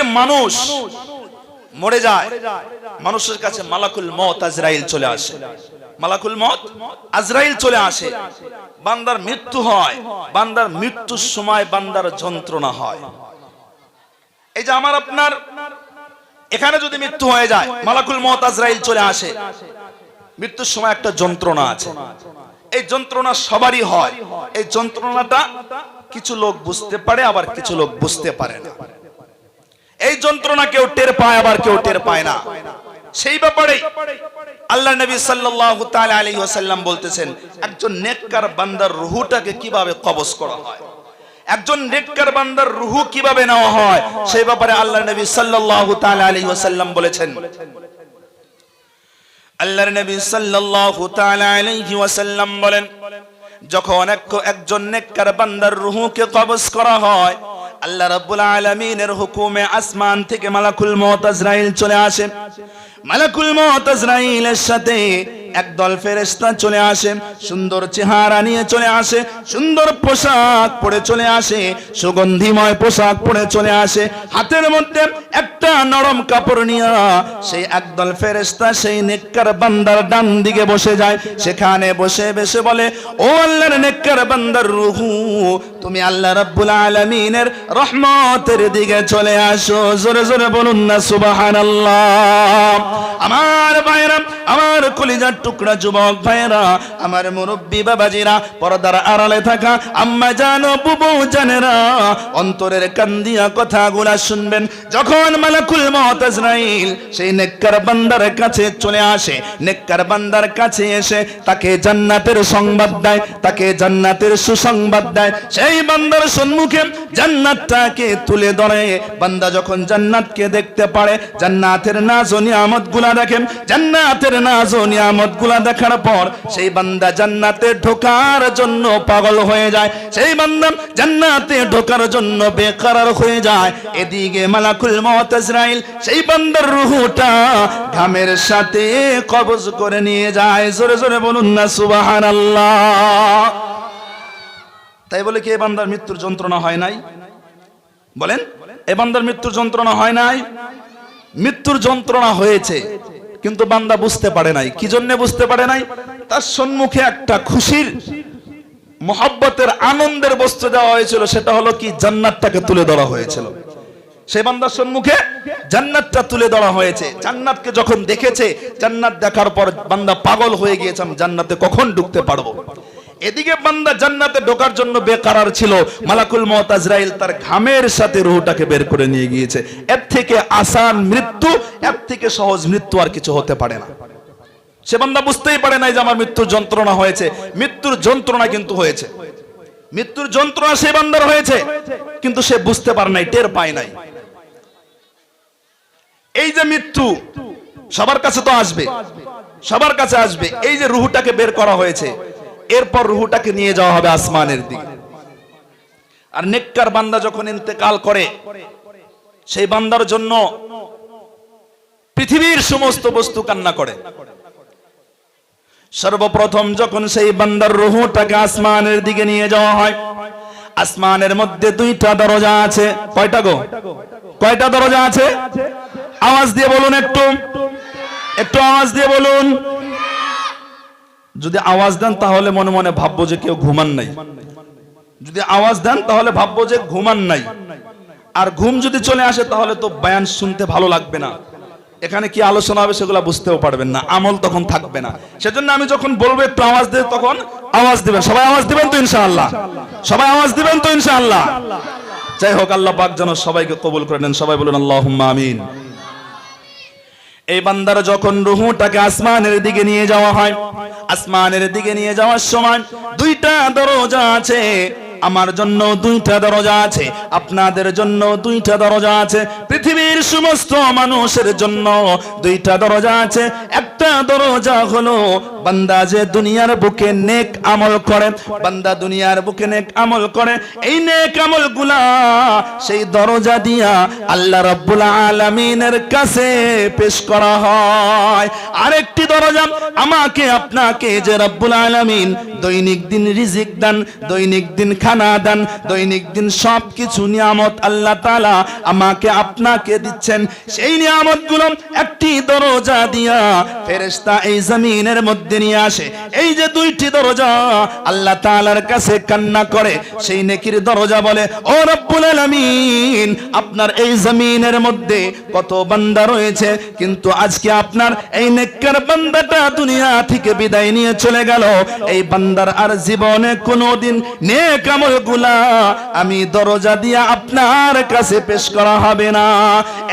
যে মানুষ মরে যায় মানুষের কাছে মালাকুল মত আজরাইল চলে আসে। মালাকুল মত আজরাইল চলে আসে। বান্দার মৃত্যু হয় বান্দার মৃত্যুর সময় বান্দার যন্ত্রণা হয়। এই যে আমার আপনার এখানে যদি মৃত্যু হয়ে যায় মালাকুল মত আজরাইল চলে আসে। মৃত্যুর সময় একটা যন্ত্রণা আছে। এই যন্ত্রণা সবারই হয়। এই যন্ত্রণাটা কিছু লোক বুঝতে পারে আবার কিছু লোক বুঝতে পারে না। এই যন্ত্রণা কেউ টের পায়, আবার কেউ টের পায় না। সেই ব্যাপারে আল্লাহ নবী সাল্লাল্লাহু তাআলা আলাইহি ওয়াসাল্লাম বলতেছেন, একজন নেককার বান্দার রুহুটাকে কীভাবে কবজ করা হয়? একজন নেককার বান্দার রুহু কীভাবে নেওয়া হয়? সেই ব্যাপারে আল্লাহ নবী সাল্লাল্লাহু তাআলা আলাইহি ওয়াসাল্লাম বলেছেন। আল্লাহর নবী সাল্লাল্লাহু তাআলা আলাইহি ওয়াসাল্লাম বলেন, যখন এক- একজন নেককার বান্দার রুহুকে কবজ করা হয় আল্লাহ রাব্বুল আলামিনের হুকুমে আসমান থেকে মালাকুল মউত আজরাইল চলে আসে। মালাকুল মউত আজরাইলের সাথে একদল ফেরেশতা চলে আসে, সুন্দর চেহারা নিয়ে চলে আসে, সুন্দর পোশাক পরে চলে আসে, সুগন্ধিময় পোশাক পরে চলে আসে, হাতের মধ্যে একটা নরম কাপড় নিয়ে সেই একদল ফেরেশতা সেই নেককার বান্দার ডান দিকে বসে যায়, সেখানে বসে বসে বলে, ও আল্লাহর নেককার বান্দার রুহু, তুমি আল্লাহ রাব্বুল আলামিনের রহমতের দিকে চলে আসো, জোরে জোরে বলুন না সুবহানাল্লাহ। আমার ভাইরা আমার কলিজার টুকরা যুবক ভাইরা আমার মুরব্বী বাবাজিরা, পর্দার আড়ালে থাকা আম্মা জানো, বুবু জানেরা, অন্তরের কান্দিয়া কথাগুলা শুনবেন। যখন মালাকুল মউত আজরাইল সেই নেককার বান্দার কাছে চলে আসে, নেককার বান্দার কাছে এসে তাকে জান্নাতের সংবাদ দেয়, তাকে জান্নাতের সুসংবাদ দেয়। সেই বান্দার সম্মুখে জান্নাতটাকে তুলে ধরে। বান্দা যখন জান্নাতকে দেখতে পারে, জান্নাতের নাজ ও নিয়ামতগুলা দেখেন। জান্নাতের নাজ ও নিয়ামতগুলা দেখার পর, সেই বান্দা জান্নাতে ঢোকার জন্য পাগল হয়ে যায়। সেই বান্দা জান্নাতে ঢোকার জন্য বেকারার হয়ে যায়। এদিকে মালাকুল মউত ইসরাইল, সেই বান্দার রুহুটা ঘামের সাথে কবজ করে নিয়ে যায়। জোরে জোরে বলুন না, সুবহানাল্লাহ। তাই বলে কি, এ বান্দার মৃত্যুর যন্ত্রণা হয় নাই? বলেন, এ বান্দার মৃত্যুর যন্ত্রণা হয় নাই? মৃত্যুর যন্ত্রণা হয়েছে, কিন্তু বান্দা বুঝতে পারে নাই। কি জন্য বুঝতে পারে নাই? তার সম্মুখে একটা খুশির, মহাব্বতের, আনন্দের বস্তু দেওয়া হয়েছিল, সেটা হলো কি, জান্নাতটাকে তুলে ধরা হয়েছিল। সেই বান্দার সম্মুখে জান্নাতটা তুলে ধরা হয়েছে। জান্নাতকে যখন দেখেছে, জান্নাত দেখার পর বান্দা পাগল হয়ে গিয়েছে, আমি জান্নাতে কখন ঢুকতে পারব? এদিকে বান্দা জান্নাতে ঢোকার জন্য বেকারার ছিল। মালাকুল মউত আজরাইল তার ঘামের সাথে রুহটাকে বের করে নিয়ে গিয়েছে। এর থেকে আসান মৃত্যু, এর থেকে সহজ মৃত্যু আর কিছু হতে পারে না। সে বান্দা বুঝতেই পারে নাই যে আমার মৃত্যুর যন্ত্রণা হয়েছে। মৃত্যুর যন্ত্রণা কিন্তু হয়েছে। মৃত্যুর যন্ত্রণা সে বান্দার হয়েছে, কিন্তু সে বুঝতে পারে নাই, টের পায় নাই। এই যে মৃত্যু, সবার কাছে তো আসবে। সবার কাছে আসবে। এই যে রুহুটাকে বের করা হয়েছে এরপর রুহুটাকে নিয়ে যাওয়া হবে আসমানের দিকে। আর নেককার বান্দা যখন ইন্তেকাল করে, সেই বান্দার জন্য পৃথিবীর সমস্ত বস্তু কান্না করে। সর্বপ্রথম যখন সেই বান্দার রুহুটাকে আসমানের দিকে নিয়ে যাওয়া হয়, আসমানের মধ্যে দুইটা দরজা আছে। কয়টা গো? কয়টা দরজা আছে? আওয়াজ দিয়ে বলুন একটু। একটু আওয়াজ দিয়ে বলুন। যদি আওয়াজ দেন তাহলে মনে মনে ভাববো যে কেউ ঘুমান নাই। যদি আওয়াজ দেন তাহলে ভাববো যে ঘুমান নাই। আর ঘুম যদি চলে আসে তাহলে তো বয়ান শুনতে ভালো লাগবে না। এখানে কি আলোচনা হবে সেগুলো বুঝতেও পারবেন না, আমল তখন থাকবে না। সেজন্য আমি যখন বলব একটু আওয়াজ দেব তখন আওয়াজ দিবেন। সবাই আওয়াজ দিবেন তো ইনশাআল্লাহ? সবাই আওয়াজ দিবেন তো ইনশাআল্লাহ? যাই হোক, আল্লাহ পাক যেন সবাইকে কবুল করে নেন। সবাই বলুন, আল্লাহুম্মা আমিন। এই বান্দার যখন রুহুটাকে আসমানের দিকে নিয়ে যাওয়া হয় আসমানের দিকে নিয়ে যাওয়ার সময় দুইটা দরজা আছে। আমার জন্য দুইটা দরজা আছে, আপনাদের জন্য দুইটা দরজা আছে, পৃথিবীর সমস্ত মানুষের জন্য দুইটা দরজা আছে। একটা দরজা হলো, বান্দা যে দুনিয়ার বুকে নেক আমল করে, বান্দা দুনিয়ার বুকে নেক আমল করে, এই নেক আমলগুলা সেই দরজা দিয়া আল্লাহ রাব্বুল আলামিনের কাছে পেশ করা হয়। আরেকটি দরজা আমাকে, আপনাকে যে রব্বুল আলামিন দৈনিক দিন রিজিক দান, দৈনিক দিন খানা দান, দৈনিক দিন সব কিছু নিয়ামত আল্লাহ তাআলা আমাকে, আপনাকে দিচ্ছেন। সেই নিয়ামতগুলো একটি দরজা দিয়া ফেরেশতা এই জমিনের মধ্যে নিয়ে আসে। এই যে দুইটি দরজা, আল্লাহ তাআলার কাছে কান্না করে। সেই নেকির দরজা বলে, ও রব্বুল আলামিন, আপনার এই জমিনের মধ্যে কত বান্দা রয়েছে, কিন্তু আজকে আপনার এই নেককার বান্দাটা দুনিয়া থেকে বিদায় নিয়ে চলে গেল। এই বান্দার আর জীবনে কোনোদিন নেক আমলগুলা আমি দরজা দিয়া আপনার কাছে পেশ করা হবে না।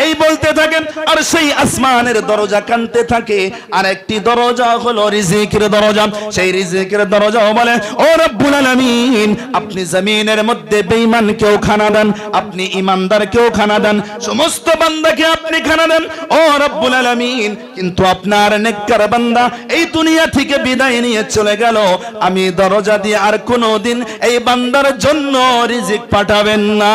এই বলতে থাকেন, আর সেই আসমানের দরজা কানতে থাকে আর একটি দরজা হলো রিজিকের দরজা। সেই রিজিকের দরজাও বলে, ও রব্বুল আলামিন, আপনি জমিনের মধ্যে বেঈমান কেউ খানা দেন, আপনি ইমানদার কেউ খানা দেন, সমস্ত বান্দাকে আপনি খানা দেন, ও রব্বুল আলামিন, কিন্তু আপনার নেককার বান্দা এই দুনিয়া থেকে বিদায় নিয়ে চলে গেল। আমি দরজা দিয়ে আর কোনোদিন এই বান্দার জন্য রিজিক পাঠাবেন না।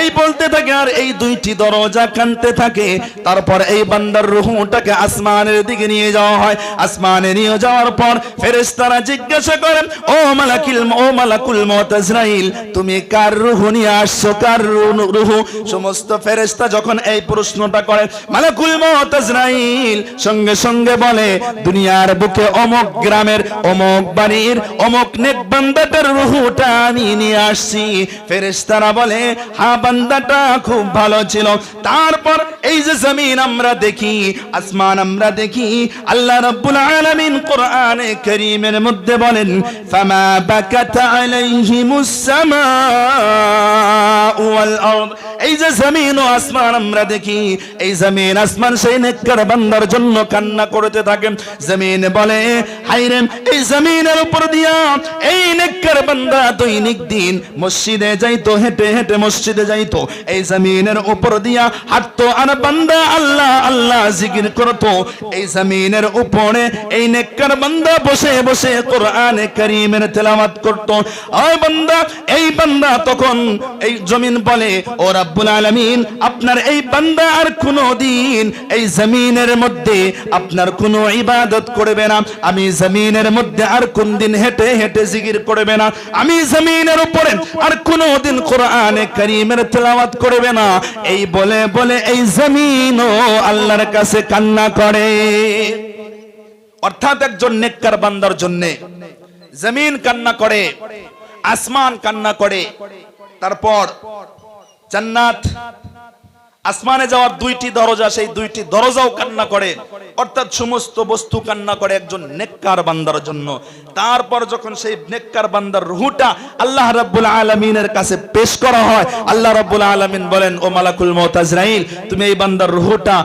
এই বলতে থাকে, আর এই দুইটি দরজা কানতে থাকে। তারপর এই বান্দার রুহুটাকে আসমানের দিকে নিয়ে যাওয়া হয়, আসমানে নিয়ে যাওয়ার পর ফেরেশতারা জিজ্ঞাসা করেন, ও মালাকিল ও মালাকুল মউত ইসরাইল তুমি কার রুহু নিয়ে আসছো? কার রুহু? সমস্ত ফেরেশতা যখন এই প্রশ্নটা করে, মালাকুল মউত ইসরাইল সঙ্গে সঙ্গে বলে, দুনিয়ার বুকে অমক গ্রামের অমক বাড়ির অমক নেক বান্দাটার রুহুটা আমি নিয়ে আসছি। ফেরেশতারা বলে হ্যাঁ বান্দাটা খুব ভালো ছিল। তারপর এই যে জমিন আমরা দেখি, আসমান আমরা দেখি আল্লাহ রাব্বুল আলামিন কোরআনে কারীমের মধ্যে বলেন, ফামা বাকাত আলাইহিমুস সামাউ ওয়াল আরদ। এই যে জমিন ও আসমান আমরা দেখি, এই জমিন আসমান সেই নেককার বান্দার জন্য কান্না করতে থাকে। জমিন বলে হাইরে এই জমিনের উপর দিয়া এই নেককার বান্দা দৈনিক দিন মসজিদে যাইতো, হেঁটে হেঁটে মসজিদে যাইতো। এই জমিনের উপর দিয়া হাঁটতো আর বান্দা আল্লাহ আল্লাহ জিকির করতো। এই জমিনের উপরে এই নেককার বান্দা বসে বসে কোরআনে কারীমের তেলাওয়াত করতো। ওই বান্দা, এই বান্দা তখন এই জমিন বলে, ও রাব্বুল আলামিন, আপনার এই বান্দা আর কোনো দিন এই জমিনের মধ্যে আপনার কোনো ইবাদত করবে না। আমি জমিনের মধ্যে আর কোন দিন হেঁটে হেঁটে জিকির করবে না। আমি জমিনের উপরে আর কোনো দিন কোরআনে কারীমের তেলাওয়াত করবে না। এই বলে বলে এই জমিনও আল্লাহর কাছে কান্না করে। অর্থাৎ একজন নেককার বান্দার জন্য। জমিন কান্না করে আসমান কান্না করে তারপর জান্নাত আসমানে যাওয়ার দুইটি দরজা, সেই দুইটি দরজাও কান্না করে। অর্থাৎ সমস্ত বস্তু কান্না করে একজন নেককার বান্দার জন্য। তারপর যখন সেই নেককার বান্দার রুহুটা আল্লাহ রাব্বুল আলামিনের কাছে পেশ করা হয়, আল্লাহ রাব্বুল আলামিন বলেন, ও মালাকুল মউত আজরাইল, তুমি এই বান্দার রুহুটা,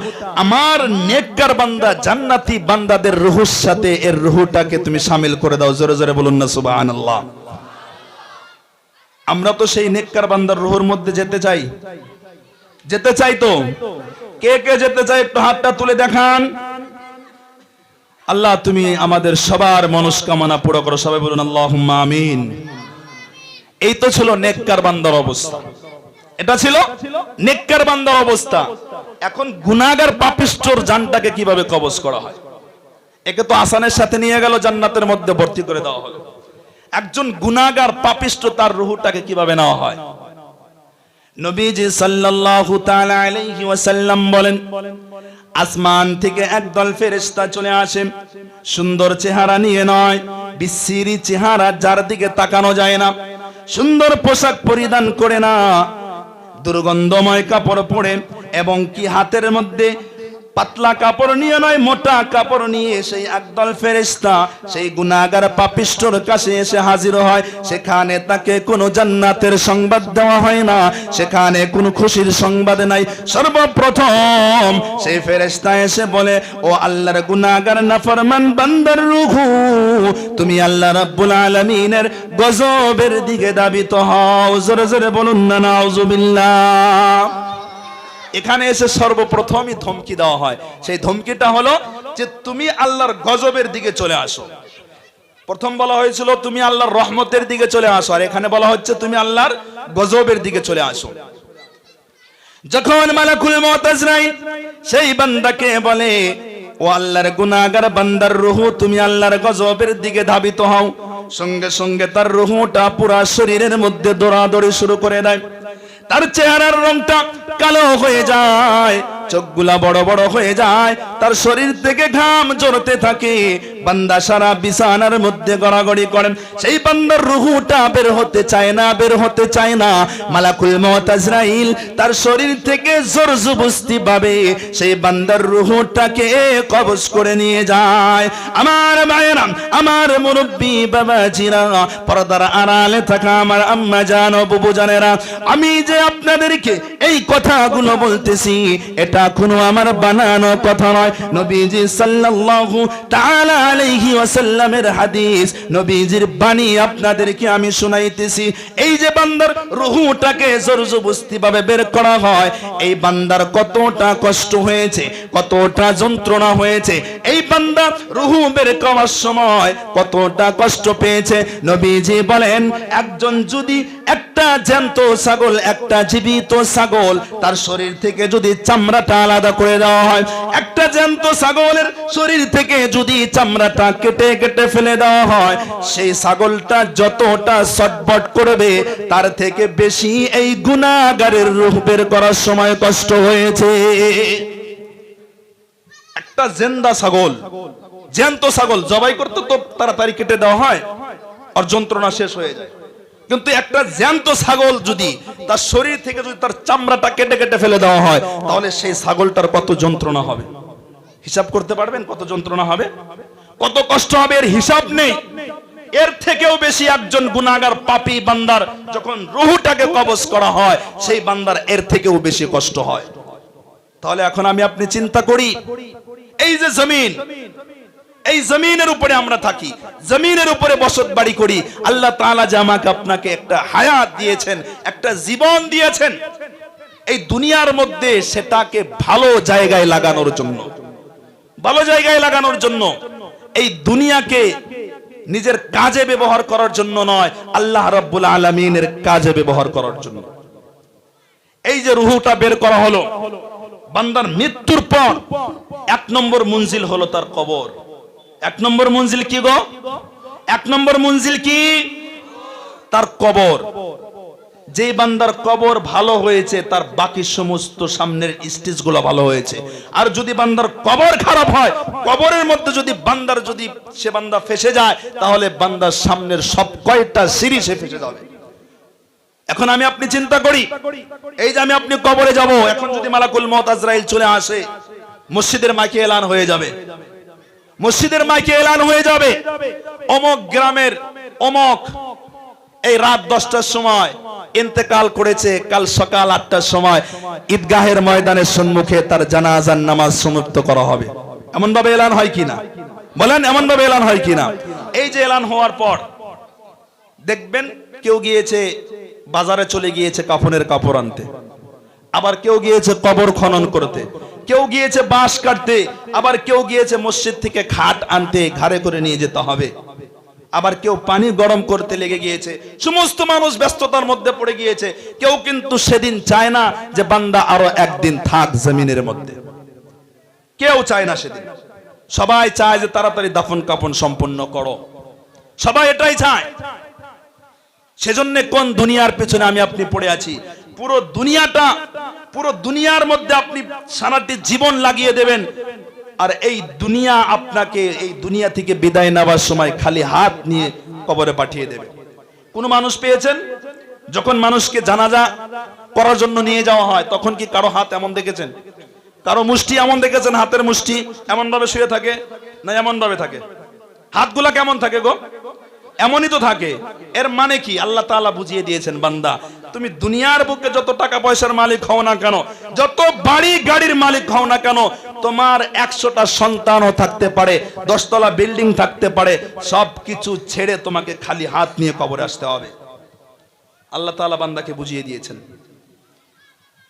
আমার নেককার বান্দা, জান্নাতি বান্দাদের রুহুর সাথে এর রুহুটাকে তুমি শামিল করে দাও। জোরে জোরে বলুন না, সুবহানাল্লাহ। আমরা তো সেই নেককার বান্দার রুহুর মধ্যে যেতে চাই। যেতে চাই তো কে কে যেতে চাই একটু হাতটা তুলে দেখান। আল্লাহ, তুমি আমাদের সবার মনস্কামনা পুরো করো, সবাই বলুন আল্লাহ আমিন। এই তো ছিল নেককার বান্দার অবস্থা। এটা ছিল নেককার বান্দার অবস্থা। এখন গুনাগার পাপিষ্টর জানটাকে কীভাবে কবজ করা হয়? একে তো আসানের সাথে নিয়ে গেল, জান্নাতের মধ্যে ভর্তি করে দেওয়া হলো। একজন গুনাগার পাপিষ্ট তার রুহুটাকে কীভাবে নেওয়া হয়? নবীজি সাল্লাল্লাহু তাআলা আলাইহি ওয়াসাল্লাম বলেন, আসমান থেকে একদল ফেরেশতা চলে আসে। সুন্দর চেহারা নিয়ে নয়, বিশ্রী চেহারা যার দিকে তাকানো যায় না। সুন্দর পোশাক পরিধান করে না। দুর্গন্ধময় কাপড় পরে এবং কি হাতের মধ্যে পাতলা কাপড় নিয়ে নয়, মোটা কাপড় নিয়ে সেই একদল ফেরেশতা, সেই গুনাহগার পাপিষ্টর কাছে এসে হাজির হয়। সেখানে তাকে কোনো জান্নাতের সংবাদ দেওয়া হয় না। সেখানে কোনো খুশির সংবাদ নাই। সর্বপ্রথম সেই ফেরেশতা এসে বলে, ও আল্লাহর গুনাহগার, নাফরমান বান্দার রুহু, তুমি আল্লাহ রাব্বুল আলামিনের গজবের দিকে দাবিত হও। জোরে জোরে বলুন না নাউজুবিল্লাহ এখানে এসে সর্বপ্রথমই ধমকি দেওয়া হয়। সেই ধমকিটা হলো যে তুমি আল্লাহর গজবের দিকে চলে আসো। প্রথম বলা হয়েছিল, তুমি আল্লাহর রহমতের দিকে চলে আসো। আর এখানে বলা হচ্ছে, তুমি আল্লাহর গজবের দিকে চলে আসো। যখন মালাকুল আজরাইল সেই বান্দাকে বলে, ও আল্লাহর গুনাহগার বান্দার রূহ, তুমি আল্লাহর গজবের দিকে ধাবিত হও। সঙ্গে সঙ্গে তার রুহটা পুরা শরীরের মধ্যে দৌড়াদৌড়ি শুরু করে দেয়। তার চেহারার রংটা কালো হয়ে যায়, চোখগুলা বড় বড় হয়ে যায়, তার শরীর থেকে ঘাম জড়তে থাকে বান্দা সারা বিছানার মধ্যে গড়াগড়ি করেন। সেই বান্দার রুহুটা বের হতে চায় না, বের হতে চায় না। মালাকুল মওত আজরাইল তার শরীর থেকে জোর জবস্তি ভাবে সেই বান্দার রুহুটাকে কবজ করে নিয়ে যায়। আমার মায়েরা, আমার মুরব্বী বাবাজিরা, পর্দার আড়ালে থাকা আমার আম্মা জান বুবু জানেরা, আমি যে আপনাদেরকে এই কথাগুলো বলতেছি, এটা কোনো আমার বানানো কথা নয়। নবীজি সাল্লাল্লাহু তাআলা আলাইহি ওয়াসাল্লামের হাদিস, নবীজির বাণী আপনাদেরকে আমি শুনাইতেছি। এই যে বান্দার রুহুটাকে জোরজবস্তি ভাবে বের করা হয়, এই বান্দার কতটা কষ্ট হয়েছে, কতটা যন্ত্রণা হয়েছে, এই বান্দা রুহু বের করার সময় কতটা কষ্ট পেয়েছে? নবীজি বলেন, একজন যদি একটা জ্যান্ত ছাগল, একটা জীবিত ছাগল তার শরীর থেকে যদি চামড়াটা আলাদা করে দেওয়া হয়, একটা জ্যান্ত ছাগলের শরীর থেকে যদি চামড়াটা কেটে কেটে ফেলে দেওয়া হয়, সেই ছাগলটা যতটা সটবট করবে, তার থেকে বেশি এই গুনাহগারের রূহ বের করার সময় কষ্ট হয়েছে। একটা জেন্দা ছাগল জ্যান্ত ছাগল, জবাই করতে তো তাড়াতাড়ি কেটে দেওয়া হয়, আর যন্ত্রণা শেষ হয়ে যায়। কিন্তু একটা জ্যান্ত ছাগল যদি তার শরীর থেকে যদি তার চামড়াটা কেটে কেটে ফেলে দেওয়া হয়, তাহলে সেই ছাগলটার কত যন্ত্রণা হবে? হিসাব করতে পারবেন কত যন্ত্রণা হবে? কত কষ্ট হবে? এর হিসাব নেই। এর থেকেও বেশি একজন গুনাগার পাপী বান্দার যখন রুহুটাকে কবজ করা হয়, সেই বান্দার এর থেকেও বেশি কষ্ট হয়। তাহলে এখন আমি আপনি চিন্তা করি, এই যে জমিন এই জমিনের উপরে আমরা থাকি। জমিনের উপরে বসত বাড়ি করি। আল্লাহ তাআলা যে আমাকে আপনাকে একটা হায়াত দিয়েছেন, একটা জীবন দিয়েছেন, এই দুনিয়ার মধ্যে সেটাকে ভালো জায়গায় লাগানোর জন্য। ভালো জায়গায় লাগানোর জন্য। এই দুনিয়াকে নিজের কাজে ব্যবহার করার জন্য নয়, আল্লাহ রাব্বুল আলামিনের কাজে ব্যবহার করার জন্য। এই যে রুহুটা বের করা হলো, বান্দার মৃত্যুর পর এক নম্বর মঞ্জিল হলো তার কবর। এক নম্বর মঞ্জিল কি গো? এক নম্বর মঞ্জিল কি? তার কবর। যে বান্দার কবর ভালো হয়েছে, তার বাকি সমস্ত সামনের স্টেজগুলো ভালো হয়েছে। আর যদি বান্দার কবর খারাপ হয়, কবরের মধ্যে যদি বান্দার যদি সে বান্দা ফেসে যায়, তাহলে বান্দার সামনের সব কয়টা সিঁড়ি সে ফেসে যাবে। এখন আমি আপনি চিন্তা করি, এই যে আমি আপনি কবরে যাব, এখন যদি মালাকুল মত আজরাইল চলে আসে, মসজিদের মাইকে এলান হয়ে যাবে। মসজিদের মাইকে এলান হয়ে যাবে। অমক গ্রামের অমক এই রাত দশটার সময় ইন্তেকাল করেছে, কাল সকাল আটটার সময় ঈদগাহের ময়দানের সম্মুখে তার জানাজার নামাজ সমাপ্ত করা হবে। এমন ভাবে এলান হয় কিনা বলেন এমন ভাবে এলান হয় কিনা এই যে এলান হওয়ার পর দেখবেন কেউ গিয়েছে, বাজারে চলে গিয়েছে কাফনের কাপড় আনতে। আবার কেউ গিয়েছে কবর খনন করতে, কেউ গিয়েছে বাঁশ কাটতে, আবার কেউ গিয়েছে মসজিদ থেকে খাট আনতে, ঘাড়ে করে নিয়ে যেতে হবে। আবার কেউ পানি গরম করতে লেগে গিয়েছে, সমস্ত মানুষ ব্যস্ততার মধ্যে পড়ে গিয়েছে, কেউ কিন্তু সেদিন চায় না যে বান্দা আরও একদিন থাক জমিনের মধ্যে। কেউ চায় না সেদিন। সবাই চায় যে তাড়াতাড়ি দাফন কাফন সম্পন্ন করো। সবাই এটাই চায়। সেজন্য কোন দুনিয়ার পেছনে আমি আপনি পড়ে আছি? পুরো দুনিয়াটা, পুরো দুনিয়ার মধ্যে আপনি সারাটি জীবন লাগিয়ে দেবেন। আর এই দুনিয়া আপনাকে এই দুনিয়া থেকে বিদায় নেওয়ার সময় খালি হাত নিয়ে কবরে পাঠিয়ে দেবে। কোনো মানুষ পেয়েছেন? যখন মানুষকে জানাজা করার জন্য নিয়ে যাওয়া হয়, তখন কি কারও হাত এমন দেখেছেন? কারও মুষ্টি এমন দেখেছেন? হাতের মুষ্টি এমন ভাবে শুয়ে থাকে না এমন ভাবে থাকে? হাতগুলা কেমন থাকে গো? এমনই তো থাকে। এর মানে কি? আল্লাহ তাআলা বুঝিয়ে দিয়েছেন, বান্দা, তুমি দুনিয়ার বুকে যত টাকা পয়সার মালিক হও না কেন, যত বাড়ি গাড়ির মালিক হও না কেন, তোমার একশোটা সন্তানও থাকতে পারে, দশতলা বিল্ডিং থাকতে পারে সব কিছু ছেড়ে তোমাকে খালি হাত নিয়ে কবরে আসতে হবে। আল্লাহ তাআলা বান্দাকে বুঝিয়ে দিয়েছেন।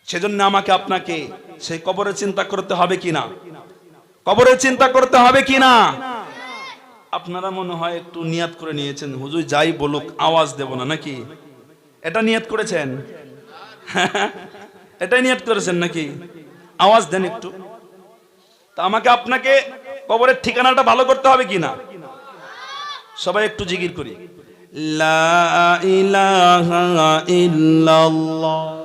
সেজন্য আমাকে আপনাকে সেই কবরের চিন্তা করতে হবে কিনা? কবরের চিন্তা করতে হবে কিনা? আপনারা মনে হয় একটু নিয়াত করে নিয়েছেন। হুজুর যাই বলুক, আওয়াজ দেব না, নাকি? এটা নিয়াত করেছেন? এটাই নিয়াত করেছেন নাকি? আওয়াজ দেন একটু। তা আমাকে আপনাকে কবরের ঠিকানাটা ভালো করতে হবে কি না? সবাই একটু জিগির করি। লা ইলাহা ইল্লাল্লাহ।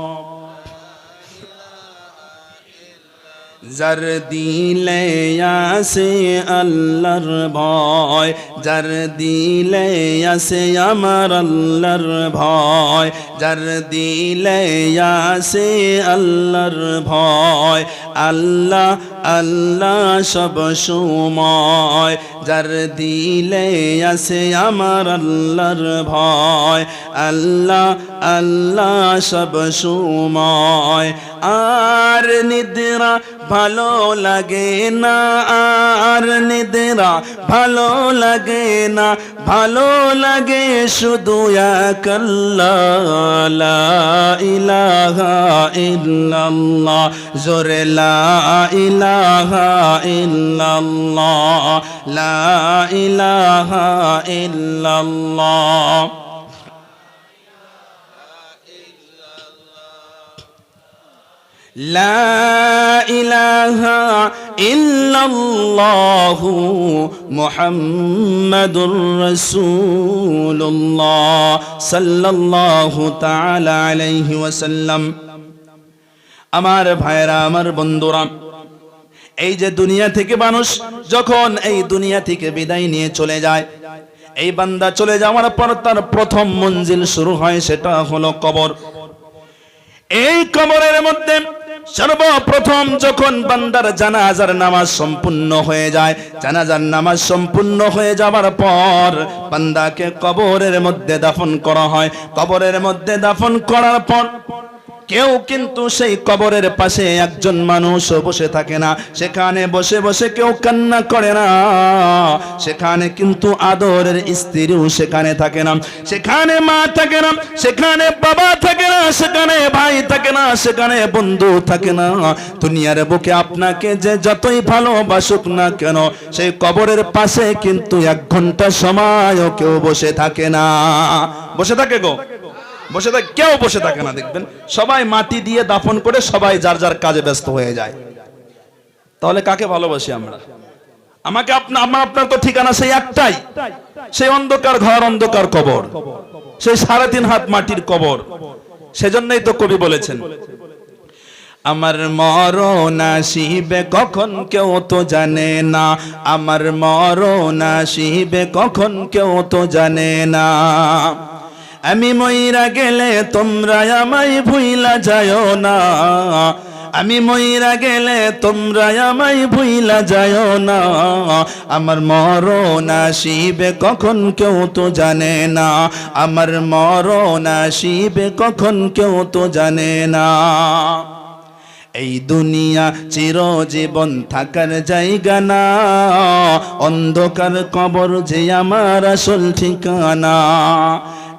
যার দিলে আসে ভয়, যার দিলে আসে আমার আল্লাহর ভয়, যার দিলে আসে ভয়, আল্লাহ আল্লাহ সব সময়, যার দিলে আসে আমার আল্লাহর ভয়, আল্লাহ আল্লাহ সব সময়, আর নিদ্রা ভালো লাগে না, আর নিদ্রা ভালো লাগে না। ভালো লাগে শুধু এক লা ইলাহা ইল্লাল্লাহ। জোরে ইলাহা ইল্লাল্লাহ, লা ইলাহা ইল্লাল্লাহ। لا إله إلا الله محمد رسول الله صلى الله تعالى عليه وسلم আমার ভাইরা আমার বন্ধুরা এই যে দুনিয়া থেকে মানুষ যখন এই দুনিয়া থেকে বিদায় নিয়ে চলে যায় এই বান্দা চলে যাওয়ার পর তার প্রথম মঞ্জিল শুরু হয় সেটা হলো কবর এই কবরের মধ্যে সর্বপ্রথম যখন বান্দার জানাজার নামাজ সম্পূর্ণ হয়ে যায়, জানাজার নামাজ সম্পূর্ণ হয়ে যাওয়ার পর বান্দাকে কবরের মধ্যে দাফন করা হয়। কবরের মধ্যে দাফন করার পর কেউ কিন্তু সেই কবরের পাশে একজন মানুষ বসে থাকে না। সেখানে বসে বসে কেউ কান্না করে না। সেখানে কিন্তু আদরের স্ত্রীও সেখানে থাকে না। সেখানে মা থাকে না, সেখানে বাবা থাকে না, সেখানে ভাই থাকে না, সেখানে বন্ধু থাকে না। দুনিয়ার বুকে আপনাকে যে যতই ভালোবাসুক না কেন, সেই কবরের পাশে কিন্তু এক ঘণ্টা সময়ও কেউ বসে থাকে না। বসে থাকে গো। বসে থাকে, কেউ বসে থাকে না, দেখবেন? সবাই মাটি দিয়ে দাফন করে সবাই যার যার কাজে ব্যস্ত হয়ে যায়। তাহলে কাকে ভালোবাসি আমরা? আমাকে আপনার আমার, আপনার তো ঠিকানা সেই একটাই। সেই অন্ধকার ঘর, অন্ধকার কবর। সেই সাড়ে তিন হাত মাটির কবর। সেজন্যই তো কবি বলেছেন, আমার মরণ আসিবে কখন কেউ তো জানে না। আমার মরণ আসিবে কখন কেউ তো জানে না। আমি মইরা গেলে তোমরা আমায় ভুইলা যায় না। আমি মইরা গেলে তোমরা আমায় ভুইলা যায় না। আমার মরণ আসিবে কখন কেউ তো জানে না। আমার মরণ আসিবে কখন কেউ তো জানে না। এই দুনিয়া চিরজীবন থাকার জায়গা না। অন্ধকার কবর যে আমার আসল ঠিকানা।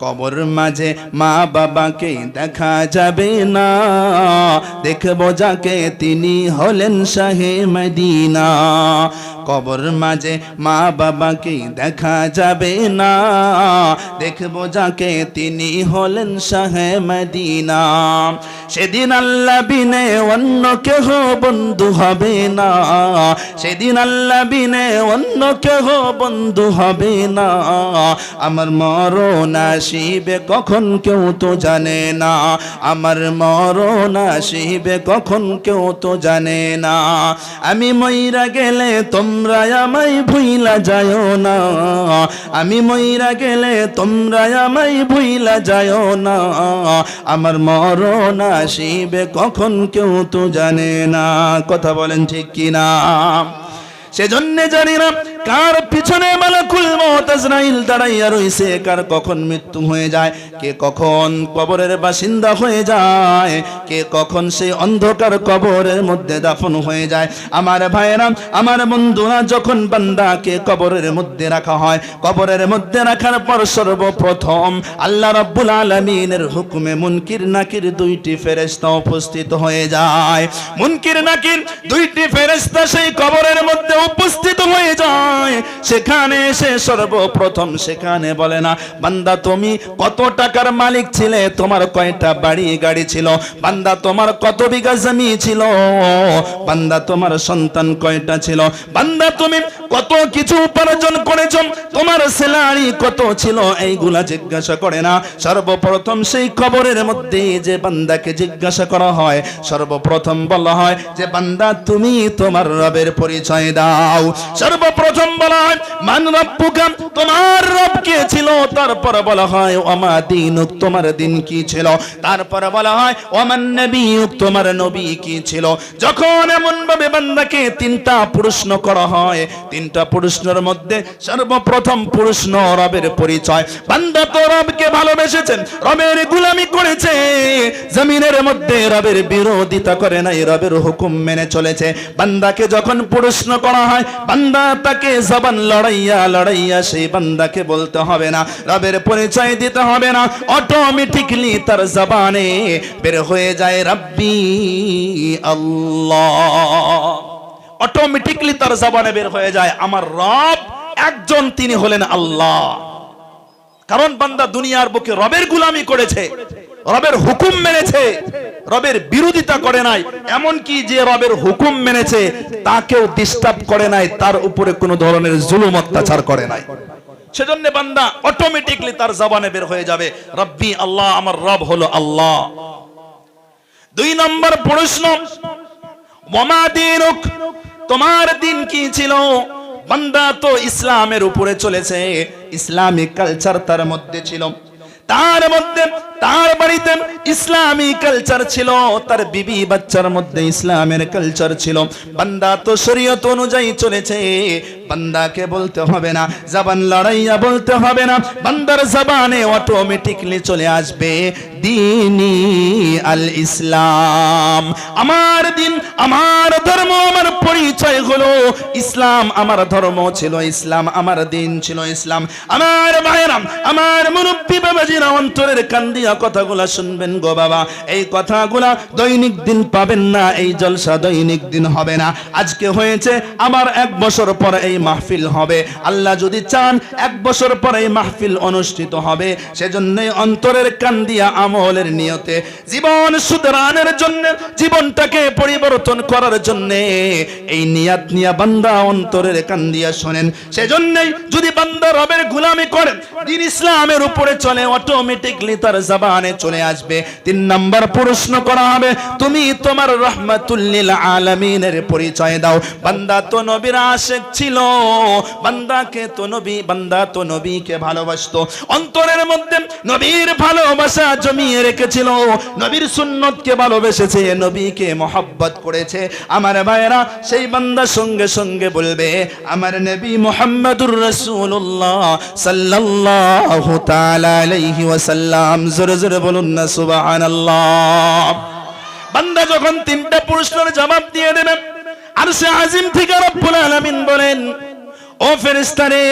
কবর মাঝে মা বাবাকে দেখা যাবে না। দেখব যাকে তিনি হলেন শাহে মদিনা। কবর মাঝে মা বাবাকে দেখা যাবে না। দেখব যাকে তিনি হলেন শাহে মদিনা। সেদিন আল্লাহ বিনে অন্য কেহ বন্ধু হবে না। সেদিন আল্লাহ বিনে অন্য কেহ বন্ধু হবে না। আমার মরণ আসিবে কখন কেউ তো জানে না। আমার মরণ আসিবে কখন কেউ তো জানে না। আমি ময়রা গেলে তোমরা আমায় ভুইলা যায় না। আমি ময়রা গেলে তোমরা আমায় ভুইলা যায় না। আমার মরণ আসিবে কখন কেউ তো জানে না। কথা বলেন ঠিক কিনা? সেজন্য জানি না কার পিছনে মালাকুল মউত আজরাইল দাঁড়াইয়া রইছে? কার কখন মৃত্যু হয়ে যায়? কে কখন কবরের বাসিন্দা হয়ে যায়? কে কখন সেই অন্ধকার কবরের মধ্যে দাফন হয়ে যায়? আমার ভাইয়েরা, আমার বন্ধুরা, যখন বান্দাকে কবরের মধ্যে রাখা হয়, কবরের মধ্যে রাখার পর সর্বপ্রথম আল্লাহ রাব্বুল আলামিনের হুকুমে মুনকির নাকির দুইটি ফেরেশতা উপস্থিত হয়ে যায়। মুনকির নাকির দুইটি ফেরেশতা সেই কবরের মধ্যে উপস্থিত হয়ে যায়। সেখানে সে সর্বপ্রথম সেখানে বলে না, বান্দা, তুমি কত টাকার মালিক ছিলে? তোমার কয়টা বাড়ি গাড়ি ছিল? বান্দা, তোমার কত বিঘা জমি ছিল? বান্দা, তোমার সন্তান কয়টা ছিল? বান্দা, তুমি কত কিছু উপার্জন করেছ? তোমার স্যালারি কত ছিল? এইগুলা জিজ্ঞাসা করে না। সর্বপ্রথম সেই কবরের মধ্যে যে বান্দাকে জিজ্ঞাসা করা হয়, সর্বপ্রথম বলা হয়, যে বান্দা, তুমি তোমার রবের পরিচয় দাও। সর্বপ্রথম বলা হয়, মান রব্বুকা, তোমার রব কে ছিল? তারপর বলা হয়, ওমা দিনুক, তোমার দিন কি ছিল? তারপর বলা হয় ওমান নবিয়ুক তোমার নবী কি ছিল? যখন এমন ভাবে বান্দাকে তিনটা প্রশ্ন করা হয় তিনটা প্রশ্নের মধ্যে সর্বপ্রথম প্রশ্ন রবের পরিচয়। বান্দা তো রবকে ভালোবেসেছেন, রবের গুলামি করেছে। জমিনের মধ্যে রবের বিরোধিতা করে নাই, রবের হুকুম মেনে চলেছে। বান্দাকে যখন প্রশ্ন করা হয়, বান্দা তাকে জবান লড়াইয়া লড়াইয়া সেই বান্দাকে বলতে হবে না, রবের পরিচয় দিতে হবে না। অটোমেটিকলি তার জবানে বের হয়ে যায়, রাব্বি আল্লাহ। অটোমেটিকলি তার জবানে বের হয়ে যায়, আমার রব একজন তিনি হলেন আল্লাহ। কারণ বান্দা দুনিয়ার বুকে রবের গুলামি করেছে, রবের হুকুম মেনেছে, রবের বিরোধিতা করে নাই এমন কি যে রবের হুকুম মেনেছে, তাকেও ডিস্টার্ব করে নাই, তার উপরে কোনো ধরনের জুলুম অত্যাচার করে নাই। সেজন্য বান্দা অটোমেটিকলি তার জবানে বের হয়ে যাবে, রব্বি আল্লাহ, আমার রব হলো আল্লাহ। দুই নম্বর প্রশ্ন ওমা দিনুক তোমার দিন কি ছিল? বান্দা তো ইসলামের উপরে চলেছে। ইসলামিক কালচার তার মধ্যে ছিল। তার মধ্যে তার বাড়িতে ইসলামী কালচার ছিল, তার বিবি বাচ্চার মধ্যে ইসলামের কালচার ছিল। বান্দা তো শরীয়ত অনুযায়ী চলেছে, বান্দাকে বলতে হবে না, জবান লড়াইয়া বলতে হবে না, বান্দার জবানে অটোমেটিকলি চলে আসবে, দিনী আল ইসলাম আমার দিন, আমার ধর্ম, আমার পরিচয় হলো ইসলাম, আমার ধর্ম ছিল ইসলাম, আমার দিন ছিল ইসলাম। আমার ভাইরাম আমার মুরব্বী বাবাজিরা অন্তরের কান্দিয়া কথাগুলা শুনবেন গো বাবা। এই কথাগুলা দৈনিক দিন পাবেন না, এই জলসা দৈনিক দিন হবে না। আজকে হয়েছে আবার এক বছর পর এই মাহফিল হবে। আল্লাহ যদি চান, এক বছর পর এই মাহফিল অনুষ্ঠিত হবে। সেজন্য অন্তরের কান্দিয়া আমলের নিয়তে, জীবন সুতরানের জন্য, জীবনটাকে পরিবর্তন করার জন্য এই নিয়াত নিয়া বান্দা অন্তরের কান্দিয়া শোনেন। সেজন্যই যদি বান্দা রবের গুলামি করেন দিন ইসলামের উপরে চলে অটোমেটিকলি তার জবানে চলে আসবে। তিন নাম্বার প্রশ্ন করা হবে, তুমি তোমার রহমাতুল্লিল আলামিনের পরিচয় দাও। বান্দা তো নবীর আশেক ছিল, বান্দাকে তো নবী, বান্দা তো নবীকে ভালোবাসতো। অন্তরের মধ্যে নবীর ভালোবাসা জমিয়ে রেখেছিল, নবীর সুন্নতকে ভালোবেসেছে, নবীকে মহব্বত করেছে। আমার ভাইয়েরা, সেই বান্দা সঙ্গে সঙ্গে বলবে, আমার নবী মোহাম্মদুর রাসূলুল্লাহ সাল্লাল্লাহু তাআলা আলাইহি ওয়াসাল্লাম জোরে জোরে বলুন না, সুবহানাল্লাহ। বান্দা যখন তিনটা প্রশ্নের জবাব দিয়ে দেবে, আর সে আজিম থেকে রব্বুল আলামিন বলেন, ও ফেরেশতারে,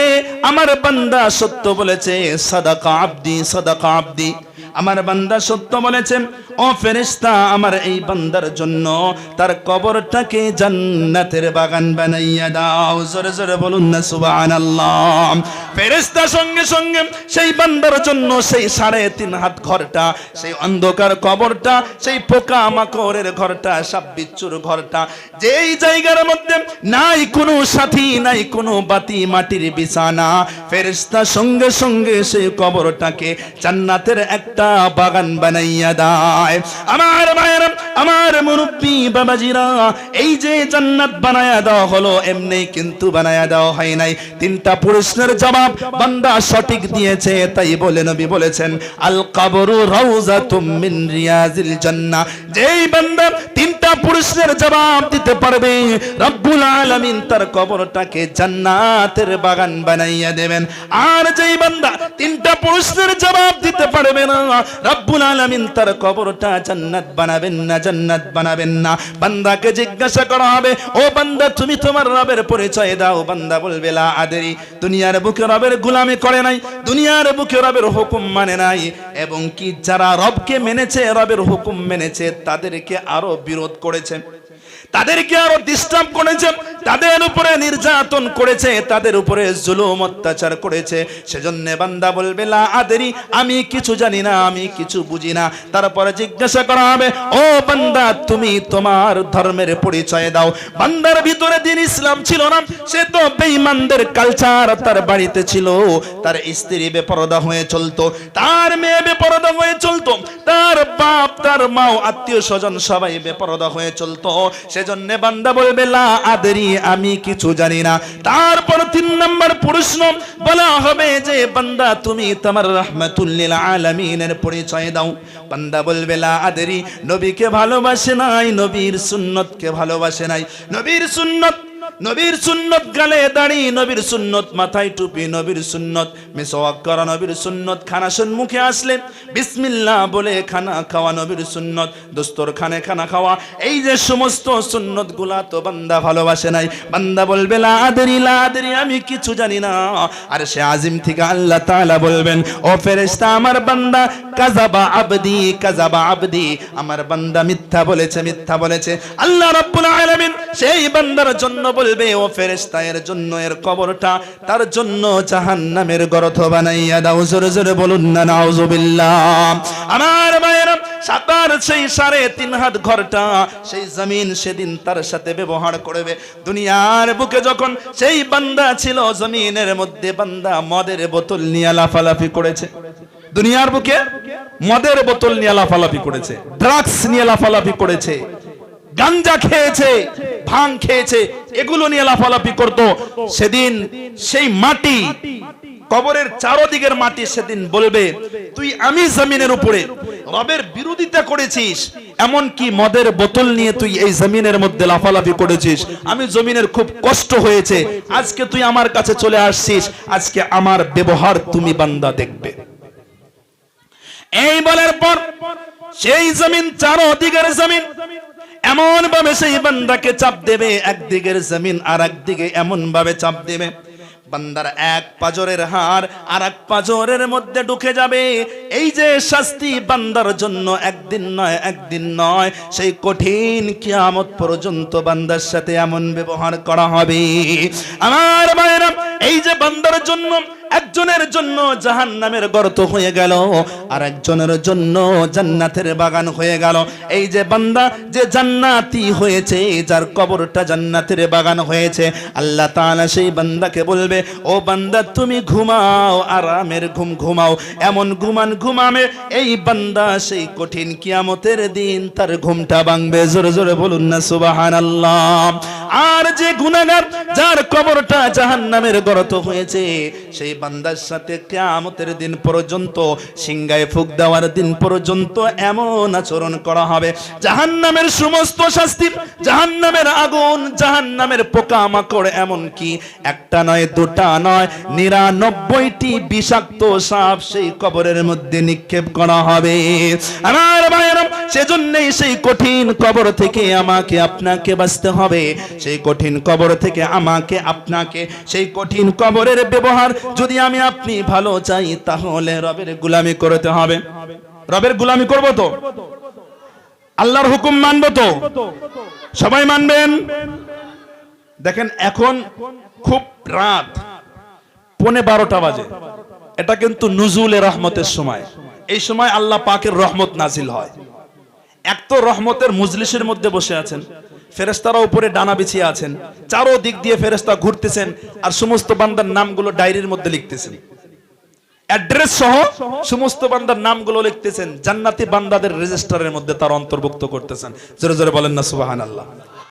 আমার বান্দা সত্য বলেছে, সাদাকা আব্দি সাদাকা আব্দি। আমার বান্দা সত্য বলেছেন ও ফেরেশতা, আমার এই বান্দার জন্য তার কবরটাকে জান্নাতের বাগান বানাইয়া দাও। জোরে জোরে বলুন না, সুবহানাল্লাহ। ফেরেশতা সঙ্গে সঙ্গে সেই বান্দার জন্য সেই সাড়ে তিন হাত ঘরটা, সেই অন্ধকার কবরটা, সেই পোকা মাকড়ের ঘরটা, সাপ বিচ্ছুর ঘরটা, যেই জায়গার মধ্যে নাই কোনো সাথী, নাই কোনো বাতি মাটির বিছানা, ফেরেশতা সঙ্গে সঙ্গে সেই কবরটাকে জান্নাতের একটা বাগান বানাইয়া দেয় আমার মায়ের, আমার মুরব্বী বাবাজিরা, এই যে জান্নাত বানায়া দেওয়া হলো, এমনি কিন্তু বানায়া দেওয়া হয় নাই। তিনটা প্রশ্নের জবাব বান্দা সঠিক দিয়েছে, তাই বলে নবী বলেছেন আল কাবরু রাউজাতুম মিন রিয়াজিল জান্নাহ। যেই বান্দা তিনটা প্রশ্নের জবাব দিতে পারবে। রব্বুল আলামিন তার কবরটাকে জান্নাতের বাগান বানাইয়া দেবেন। আর যেই বান্দা তিনটা প্রশ্নের জবাব দিতে পারবে না, রব্বুল আলামিন তার কবরটা জান্নাত বানাবেন না, জান্নাত বানাবেন না। বান্দাকে জিজ্ঞাসা করা হবে, ও বান্দা, তুমি তোমার রবের পরিচয় দাও। বান্দা বলবে, লা আদেরি, দুনিয়ার বুকে রবের গোলামি করে নাই, দুনিয়ার বুকে রবের হুকুম মানে নাই। এবং কি যারা রবকে মেনেছে, রবের হুকুম মেনেছে, তাদেরকে আরও বিরোধ করেছে তাদেরকে আরও ডিস্টার্ব করেছে, তাদের উপরে নির্যাতন করেছে, তাদের উপরে জুলুম অত্যাচার করেছে। সেজন্য বান্দা বলবে, লা আদেরি, আমি কিছু জানি না, আমি কিছু বুঝি না। তারপরে জিজ্ঞাসা করা হবে, ও বান্দা, তুমি তোমার ধর্মের পরিচয় দাও। বান্দার ভিতরে দিন ইসলাম ছিল না, সে তো বেঈমানদের কালচার তার বাড়িতে ছিল। তার স্ত্রী বেপরদা হয়ে চলতো, তার মেয়ে বেপরদা হয়ে চলতো, তার বাপ, তার মাও আত্মীয় স্বজন সবাই বেপরদা হয়ে চলতো। সেজন্য বান্দা বলবে, লা আদরি, আমি কিছু জানি না। তারপর তিন নম্বর প্রশ্ন, বলা হবে যে, বান্দা, তুমি তোমার রহমাতুল্লিল আলামিনের পরিচয় দাও। বান্দা বলবে, লা আদরি, নবীকে ভালোবাসে নাই, নবীর সুন্নতকে ভালোবাসে নাই। নবীর সুন্নত নবীর সুন্নত গালে দাড়ি, নবীর সুন্নত মাথায় টুপি, নবীর সুন্নত মেসওয়াক করা, নবীর সুন্নত খানা মুখে আসলে, বিসমিল্লাহ বলে খানা খাওয়া, নবীর সুন্নত দোস্তর খানে খানা খাওয়া। এই যে সমস্ত সুন্নতগুলা তো বান্দা ভালোবাসে নাই। বান্দা বলবে লা আদরি লা আদরি আমি কিছু জানি না। আর সে আজিম থেকে আল্লাহ তাআলা বলবেন, ও ফেরেশতা, আমার বান্দা, কাযাবা আবদি কাযাবা আবদি। আমার বান্দা মিথ্যা বলেছে মিথ্যা বলেছে। আল্লাহ রাব্বুল আলামিন সেই বান্দার জন্য বলবে, ও ফেরেশতা, এর জন্য এর কবরটা তার জন্য জাহান্নামের গর্ত বানাইয়া দাও। জোরে জোরে বলুন না, নাউজুবিল্লাহ। আমার মায়েরা সাতার সেই সাড়ে তিন হাত ঘরটা, সেই জমিন সেদিন তার সাথে ব্যবহার করবে। দুনিয়ার বুকে যখন সেই বান্দা ছিল, জমিনের মধ্যে বান্দা মদের বোতল নিয়ে লাফালাফি করেছে। দুনিয়ার বুকে মদের বোতল নিয়ে লাফালাফি করেছে, ড্রাগস নিয়ে লাফালাফি করেছে। গাঞ্জা খেয়েছে, ভাং খেয়েছে, এগুলো নিয়ে লাফালাফি করতো। সেদিন সেই মাটি, কবরের চারদিকের মাটি সেদিন বলবে, তুই আমি জমিনের উপরে, রবের বিরোধিতা করেছিস এমন কি মদের বোতল নিয়ে তুই এই জমিনের মধ্যে লাফালাফি করেছিস। আমি জমিনের খুব কষ্ট হয়েছে, আজকে তুই আমার কাছে চলে আসছিস, আজকে আমার ব্যবহার তুমি বান্দা দেখবে। এই বলার পর, সেই জমিন চারো দিকের জমিন এমন ভাবে সেই বান্দাকে চাপ দেবে একদিকের জমিন আর একদিকে এমন ভাবে চাপ দেবে। বান্দার এক পাজরের হার আর এক পাজরের মধ্যে ঢুকে যাবে। এই যে শাস্তি বান্দার জন্য একদিন নয় একদিন নয়, সেই কঠিন কিয়ামত পর্যন্ত বান্দার সাথে এমন ব্যবহার করা হবে। আমার মায়েরা এই যে বান্দার জন্য একজনের জন্য জাহান নামের গর্ত হয়ে গেল, আর একজনের জন্য জান্নাতের বাগান হয়ে গেল। এই যে বান্দা, যে জান্নাতি হয়েছে, যার কবরটা জান্নাতের বাগান হয়েছে, আল্লাহ তাআলা সেই বান্দাকে বলবে, ও বান্দা, তুমি ঘুমাও, আরামের ঘুম ঘুমাও। এমন ঘুমান ঘুমাবে, এই বান্দা সেই কঠিন কিয়ামতের দিন তার ঘুমটা ভাঙবে। জোরে জোরে বলুন না, সুবহানাল্লাহ। আর যে গুনাহগার, যার কবরটা জাহান্নামের গর্ত হয়েছে, সেই বান্দার সাথে কিয়ামতের দিন পর্যন্ত সিংগায় ফুক দেওয়ার দিন পর্যন্ত এমন আচরণ করা হবে। জাহান্নামের সমস্ত শাস্তি, জাহান্নামের আগুন জাহান জাহান্নামের পোকামাকড় এমন কি একটা নয়, দুটা নয়, নিরানব্বইটি বিষাক্ত সাপ সেই কবরের মধ্যে নিক্ষেপ করা হবে। আমার ভাইয়েরা সেজন্যই সেই কঠিন কবর থেকে আমাকে আপনাকে বাঁচতে হবে। সেই কঠিন কবর থেকে আমাকে আপনাকে, সেই কঠিন কবরের ব্যবহার যদি আমি আপনি ভালো চাই, তাহলে রবের গুলামি করতে হবে। রবের গুলামি করব তো? আল্লাহর হুকুম মানব তো? সবাই মানবেন? দেখেন, এখন খুব রাত, পনে বারোটা বাজে। এটা কিন্তু নজুলে রহমতের সময়। এই সময় আল্লাহ পাকের রহমত নাজিল হয়। এক তো রহমতের মজলিসের মধ্যে বসে আছেন। ফেরেস্তারা উপরে ডানা বিছিয়ে আছেন। চারো দিক দিয়ে ফেরেস্তা ঘুরতেছেন আর সমস্ত বান্দার নামগুলো ডায়েরির মধ্যে লিখতেছেন। অ্যাড্রেস সহ সমস্ত বান্দার নামগুলো লিখতেছেন। জান্নাতি বান্দাদের রেজিস্টারের মধ্যে তার অন্তর্ভুক্ত করতেছেন। জোরে জোরে বলেন না সুবাহান আল্লাহ